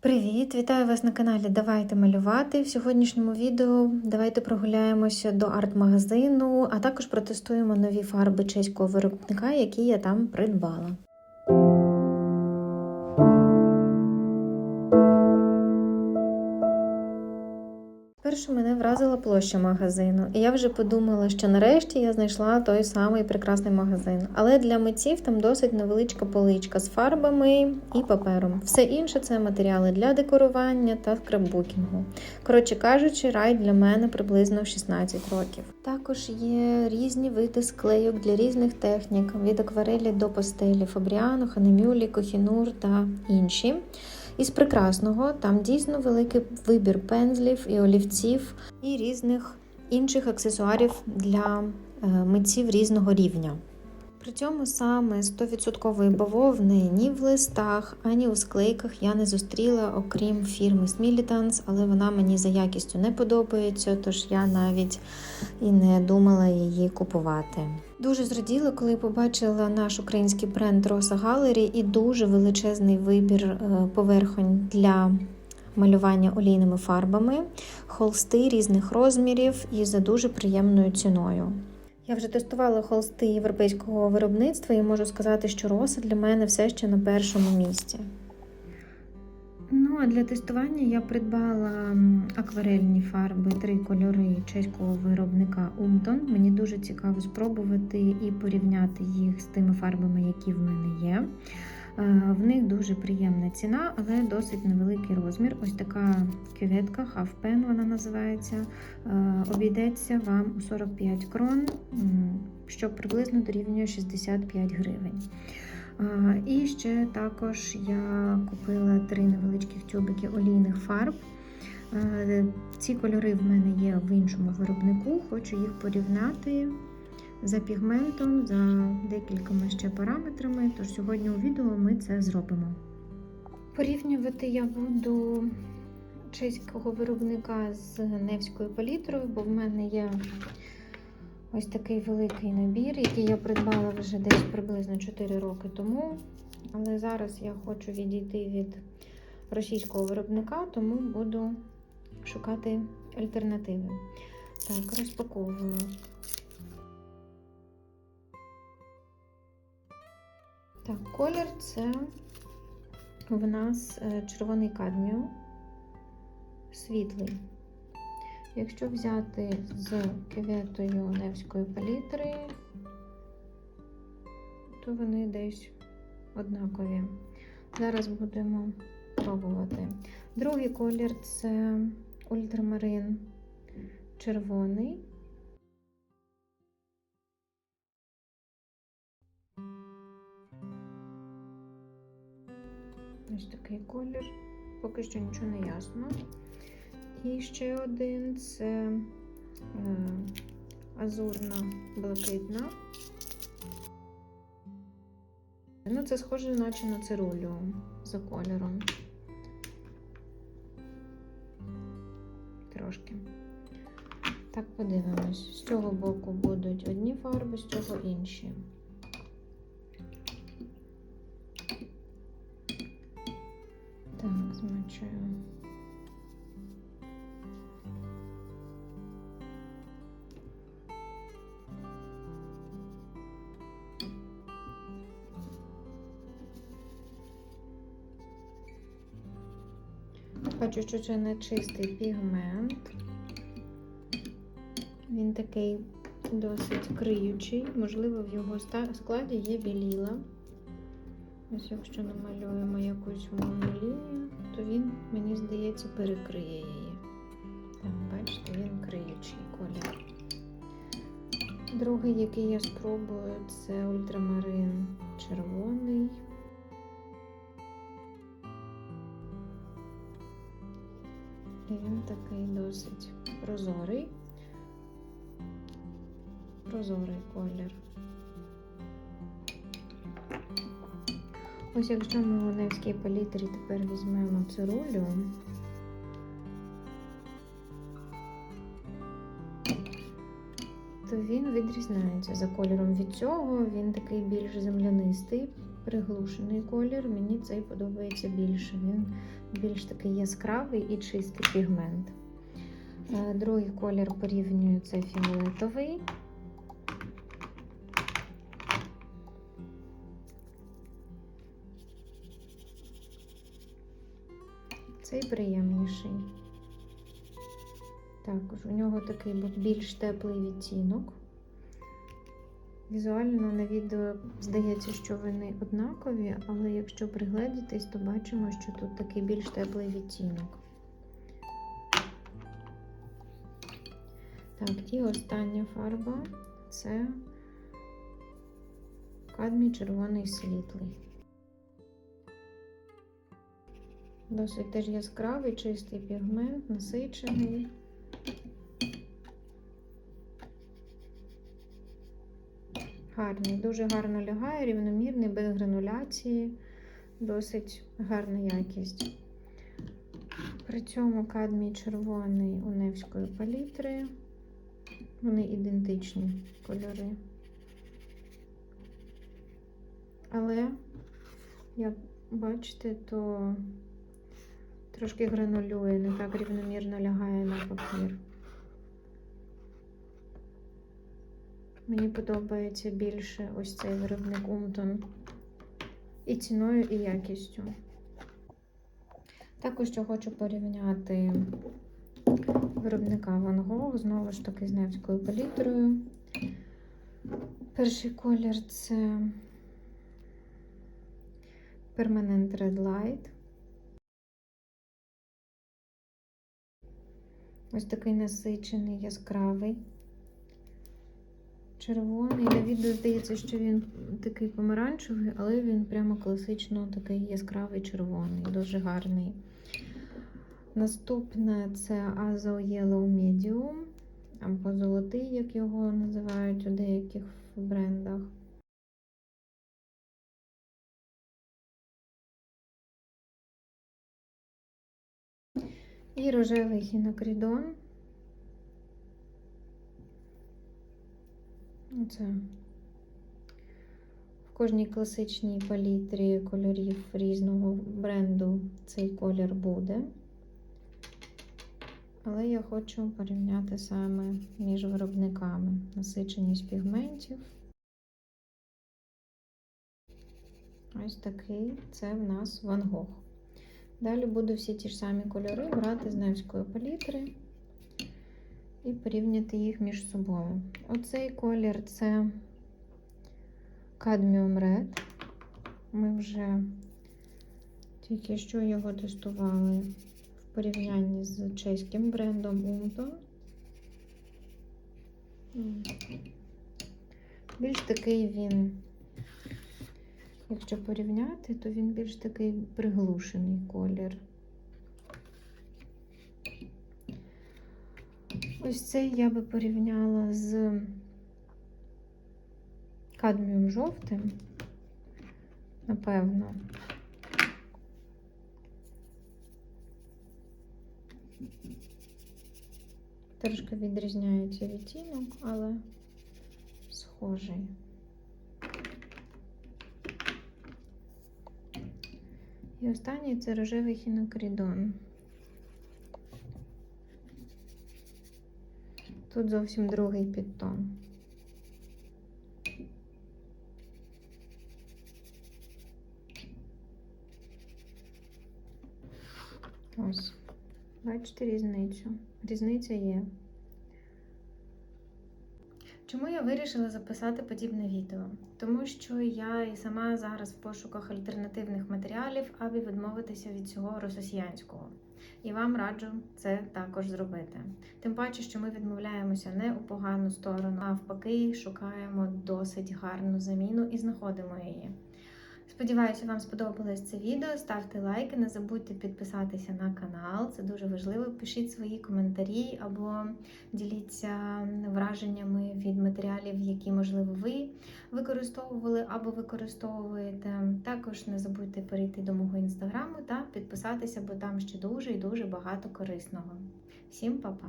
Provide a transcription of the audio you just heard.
Привіт! Вітаю вас на каналі Давайте малювати. В сьогоднішньому відео давайте прогуляємося до арт-магазину, а також протестуємо нові фарби чеського виробника, які я там придбала. Перше мене вразила площа магазину, і я вже подумала, що нарешті я знайшла той самий прекрасний магазин. Але для митців там досить невеличка поличка з фарбами і папером. Все інше це матеріали для декорування та скраббукінгу. Коротше кажучи, рай для мене приблизно 16 років. Також є різні види склейок для різних технік, від акварелі до пастелі, Фабріано, Ханемюлі, Кохінур та інші. Із прекрасного там дійсно великий вибір пензлів і олівців і різних інших аксесуарів для е, митців різного рівня. При цьому саме 100% бавовни ні в листах, ані у склейках я не зустріла, окрім фірми Smilitans, але вона мені за якістю не подобається, тож я навіть і не думала її купувати. Дуже зраділа, коли побачила наш український бренд Rosa Gallery і дуже величезний вибір е, поверхонь для малювання олійними фарбами, холсти різних розмірів і за дуже приємною ціною. Я вже тестувала холсти європейського виробництва і можу сказати, що роса для мене все ще на першому місці. Ну, а для тестування я придбала акварельні фарби, три кольори чеського виробника Умтон. Мені дуже цікаво спробувати і порівняти їх з тими фарбами, які в мене є. Е, В них дуже приємна ціна, але досить невеликий розмір. Ось така кюветка, pen вона називається. Е, Обійдеться вам у 45 крон, що приблизно дорівнює 65 гривень. І ще також я купила три невеличких тюбики олійних фарб. Е, Ці кольори в мене є в іншому виробнику, хочу їх порівняти за пігментом, за декількома ще параметрами. Тож сьогодні у відео ми це зробимо. Порівнювати я буду чеського виробника з невською палітрою, бо в мене є ось такий великий набір, який я придбала вже десь приблизно 4 роки тому. Але зараз я хочу відійти від російського виробника, тому буду шукати альтернативи. Так, розпаковую. Так, колір це в нас е, червоний кадміум, світлий. Якщо взяти з кюветою Невської палітри, то вони десь однакові. Зараз будемо пробувати. Другий колір це ультрамарин червоний. Ось такий колір. Поки що нічого не ясно. І ще один це е, азурна блакитна. Ну, це схоже, наче на цирулю за кольором. Трошки. Так, подивимось. З цього боку будуть одні фарби, з цього інші. Що це не чистий пігмент. Він такий досить криючий, можливо, в його складі є біліла. Ось якщо намалюємо якусь лінію, то він, мені здається, перекриє її. Так, бачите, він криючий колір. Другий, який я спробую, це ультрамарин червоний. І він такий досить прозорий. Прозорий колір. Ось якщо ми у Невській палітрі тепер візьмемо цирулю, то він відрізняється за кольором від цього. Він такий більш землянистий, приглушений колір. Мені цей подобається більше. Він більш такий яскравий і чистий пігмент. Е, Другий колір порівнюю це фіолетовий. Цей приємніший. Також у нього такий більш теплий відтінок. Візуально на відео здається, що вони однакові, але якщо пригледітись, то бачимо, що тут такий більш теплий відтінок. Так, і остання фарба це кадмій червоний світлий. Досить теж яскравий, чистий пігмент, насичений. Гарний, дуже гарно лягає, рівномірний, без грануляції, досить гарна якість. При цьому кадмій червоний у Невської палітри. Вони ідентичні кольори. Але, як бачите, то трошки гранулює, не так рівномірно лягає на папір. Мені подобається більше ось цей виробник Умтон. І ціною, і якістю. Також я хочу порівняти виробника Van Gogh, знову ж таки з Невською палітрою. Перший колір це Permanent Red Light. Ось такий насичений, яскравий. Червоний. На відео здається, що він такий помаранчевий, але він прямо класично такий яскравий червоний, дуже гарний. Наступне це Azo Yellow Medium, або золотий, як його називають у деяких брендах. І рожевий хінокрідон. Це в кожній класичній палітрі кольорів різного бренду цей колір буде. Але я хочу порівняти саме між виробниками насиченість пігментів. Ось такий це в нас Ван Гог. Далі буду всі ті ж самі кольори брати з Невської палітри і порівняти їх між собою. Оцей колір це Cadmium Red. Ми вже тільки що його тестували в порівнянні з чеським брендом Umton. Більш такий він, якщо порівняти, то він більш такий приглушений колір. Ось цей я би порівняла з кадміум жовтим, напевно. Трошки відрізняється відтінок, але схожий. І останній це рожевий хінокрідон. Тут зовсім другий підтон. Ось, бачите різницю. Різниця є. Чому я вирішила записати подібне відео? Тому що я і сама зараз в пошуках альтернативних матеріалів, аби відмовитися від цього росіянського. І вам раджу це також зробити. Тим паче, що ми відмовляємося не у погану сторону, а навпаки, шукаємо досить гарну заміну і знаходимо її. Сподіваюся, вам сподобалось це відео. Ставте лайки, не забудьте підписатися на канал, це дуже важливо. Пишіть свої коментарі або діліться враженнями від матеріалів, які, можливо, ви використовували або використовуєте. Також не забудьте перейти до мого інстаграму та підписатися, бо там ще дуже і дуже багато корисного. Всім па-па!